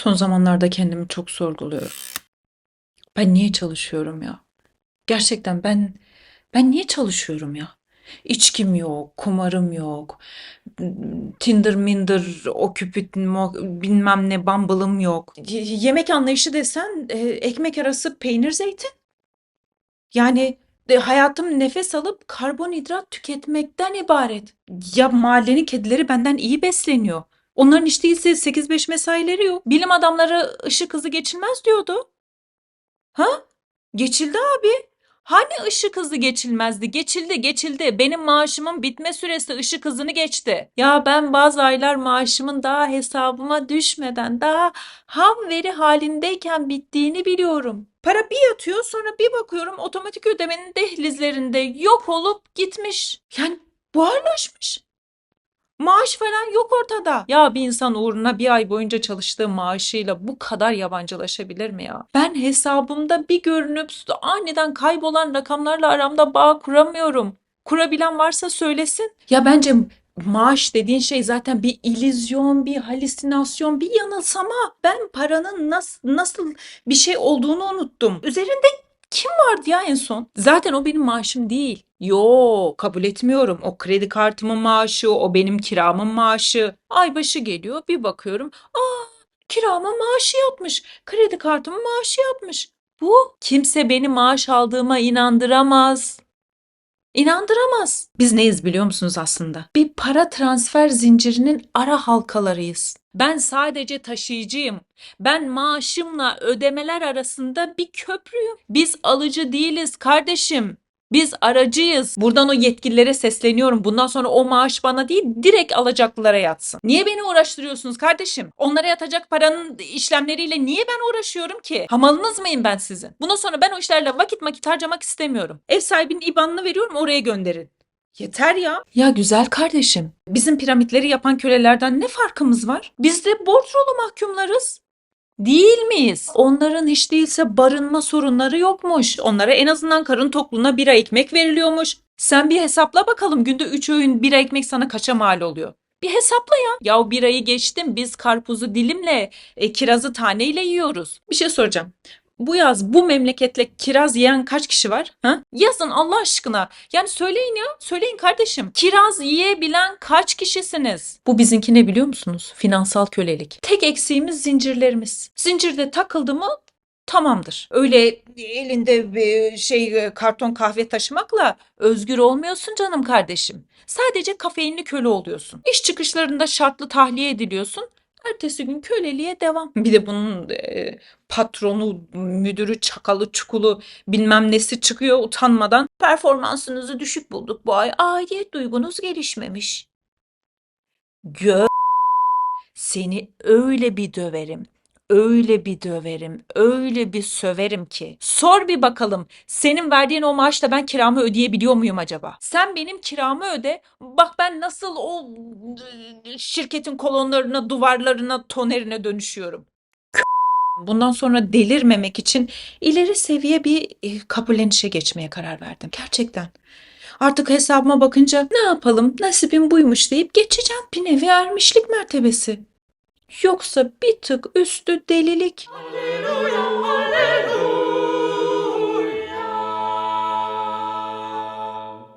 Son zamanlarda kendimi çok sorguluyorum. Ben niye çalışıyorum ya? Gerçekten ben ben niye çalışıyorum ya? İçkim yok, kumarım yok. Tinder minder, oküpit, bilmem ne bumble'ım yok. Y- yemek anlayışı desen e, ekmek arası peynir zeytin. Yani de, hayatım nefes alıp karbonhidrat tüketmekten ibaret. Ya mahallenin kedileri benden iyi besleniyor. Onların hiç değilse 8-5 mesaileri yok. Bilim adamları ışık hızı geçilmez diyordu. Ha? Geçildi abi. Hani ışık hızı geçilmezdi? Geçildi, geçildi. Benim maaşımın bitme süresi ışık hızını geçti. Ya ben bazı aylar maaşımın daha hesabıma düşmeden, daha ham veri halindeyken bittiğini biliyorum. Para bir yatıyor, sonra bir bakıyorum otomatik ödemenin dehlizlerinde yok olup gitmiş. Yani buharlaşmış. Maaş falan yok ortada. Ya bir insan uğruna bir ay boyunca çalıştığı maaşıyla bu kadar yabancılaşabilir mi ya? Ben hesabımda bir görünüp aniden kaybolan rakamlarla aramda bağ kuramıyorum. Kurabilen varsa söylesin. Ya bence maaş dediğin şey zaten bir illüzyon, bir halüsinasyon, bir yanılsama. Ben paranın nasıl nasıl bir şey olduğunu unuttum. Üzerinde kim vardı ya en son? Zaten o benim maaşım değil. Yo, kabul etmiyorum. O kredi kartımın maaşı, o benim kiramın maaşı. Ay başı geliyor, bir bakıyorum. Aa, kiramın maaşı yatmış. Kredi kartımın maaşı yatmış. Bu kimse beni maaş aldığıma inandıramaz. İnandıramaz. Biz neyiz biliyor musunuz aslında? Bir para transfer zincirinin ara halkalarıyız. Ben sadece taşıyıcıyım. Ben maaşımla ödemeler arasında bir köprüyüm. Biz alıcı değiliz kardeşim. Biz aracıyız. Buradan o yetkililere sesleniyorum. Bundan sonra o maaş bana değil, direkt alacaklılara yatsın. Niye beni uğraştırıyorsunuz kardeşim? Onlara yatacak paranın işlemleriyle niye ben uğraşıyorum ki? Hamalınız mıyım ben sizin? Bundan sonra ben o işlerle vakit vakit harcamak istemiyorum. Ev sahibinin IBAN'ını veriyorum oraya gönderin. Yeter ya. Ya güzel kardeşim. Bizim piramitleri yapan kölelerden ne farkımız var? Biz de borçlu mahkumlarız. Değil miyiz? Onların hiç değilse barınma sorunları yokmuş. Onlara en azından karın tokluğuna bira ekmek veriliyormuş. Sen bir hesapla bakalım günde 3 öğün bira ekmek sana kaça mal oluyor? Bir hesapla ya. Ya birayı geçtim biz karpuzu dilimle, e, kirazı taneyle yiyoruz. Bir şey soracağım. Bu yaz bu memleketle kiraz yiyen kaç kişi var? Ha? Yazın Allah aşkına. Yani söyleyin ya. Söyleyin kardeşim. Kiraz yiyebilen kaç kişisiniz? Bu bizimki ne biliyor musunuz? Finansal kölelik. Tek eksiğimiz zincirlerimiz. Zincirde takıldı mı tamamdır. Öyle elinde bir şey karton kahve taşımakla özgür olmuyorsun canım kardeşim. Sadece kafeinli köle oluyorsun. İş çıkışlarında şartlı tahliye ediliyorsun. Ertesi gün köleliğe devam. Bir de bunun e, patronu, müdürü, çakalı, çukulu bilmem nesi çıkıyor utanmadan. Performansınızı düşük bulduk bu ay. Aidiyet duygunuz gelişmemiş. Gö seni öyle bir döverim. Öyle bir döverim, öyle bir söverim ki. Sor bir bakalım, senin verdiğin o maaşla ben kiramı ödeyebiliyor muyum acaba? Sen benim kiramı öde, bak ben nasıl o şirketin kolonlarına, duvarlarına, tonerine dönüşüyorum. Bundan sonra delirmemek için ileri seviye bir e, kabullenişe geçmeye karar verdim. Gerçekten. Artık hesabıma bakınca ne yapalım nasibim buymuş deyip geçeceğim. Bir nevi ermişlik mertebesi. Yoksa bir tık üstü delilik.